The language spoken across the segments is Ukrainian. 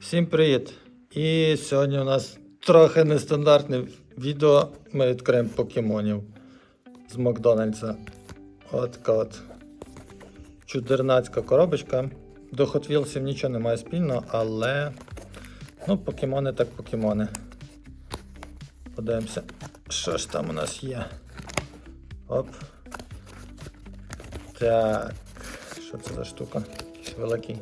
Всім привіт! І сьогодні у нас трохи нестандартне відео. Ми відкриємо покемонів з Макдональдса. От така от чудернацька коробочка. До Hot Wheels'ів нічого немає спільного, але ну, покемони так покемони. Подивимося, що ж там у нас є. Оп. Так. Що це за штука? Якийсь великий.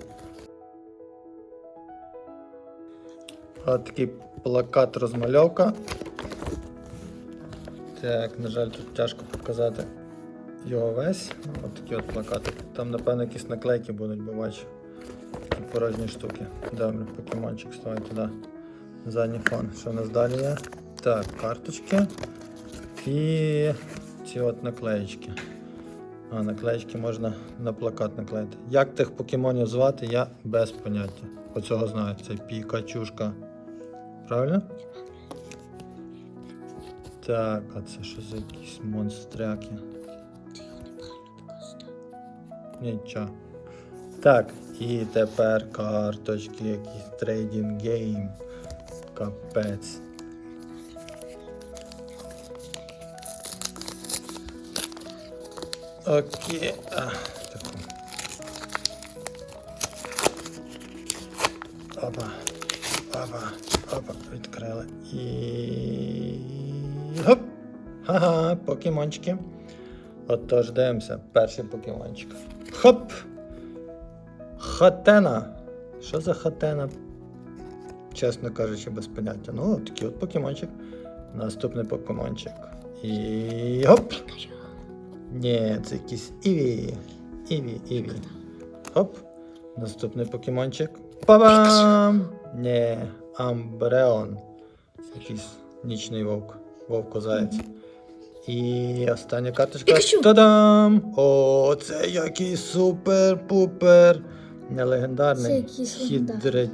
От такий плакат розмальовка. Так, на жаль, тут тяжко показати його весь. От такі от плакати. Там, напевно, якісь наклейки будуть, бо бачу. Такі порожні штуки. Добре, покемончик ставай туди. Задній фон. Що у нас далі є? Так, карточки. І ці от наклеїчки. А, наклеїчки можна на плакат наклеїти. Як тих покемонів звати, я без поняття. Оцього знаю. Це пікачушка. Правильно? Так, а це що за якісь монстряки? Нічого. Так, і тепер карточки, якісь трейдинг гейм. Капець. Окей. Опа. Опа. Опа. Відкрили. І. Гоп! Ха-ха, покемончики. Отож, дивимося. Перший покемончик. Хоп! Хатена. Що за хатена? Чесно кажучи, без поняття. Ну, такий от покемончик. Наступний покемончик. І. Гоп! Ні, це якийсь Іві. Іві, Іві. Хоп. Наступний покемончик. Па-бам! Ні, Амбреон. Якийсь нічний вовк. Вовко-заєць. І остання карточка. Пікачу. Та-дам! О, це який супер-пупер. Не легендарний. Це якийсь Хідре...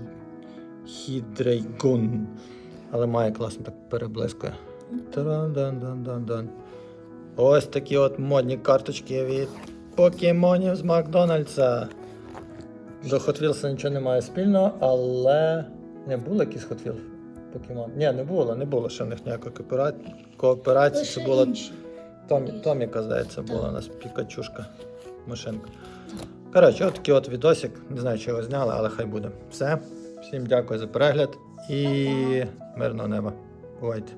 Хідрейгун. Але має класно так переблискує. Таран-дан-дан-дан-дан. Ось такі от модні карточки від покемонів з Макдональдса. До Hot Wheels нічого немає спільного, але не було якийсь Hot Wheels покемон. Ні, не було, не було ще в них ніякої коопера- кооперації. Це була. Томі, Томіка, здається, була у нас пікачушка. Машинка. Коротше, от такий от відосик. Не знаю, чи його зняли, але хай буде. Все. Всім дякую за перегляд і мирного неба. Бувайте.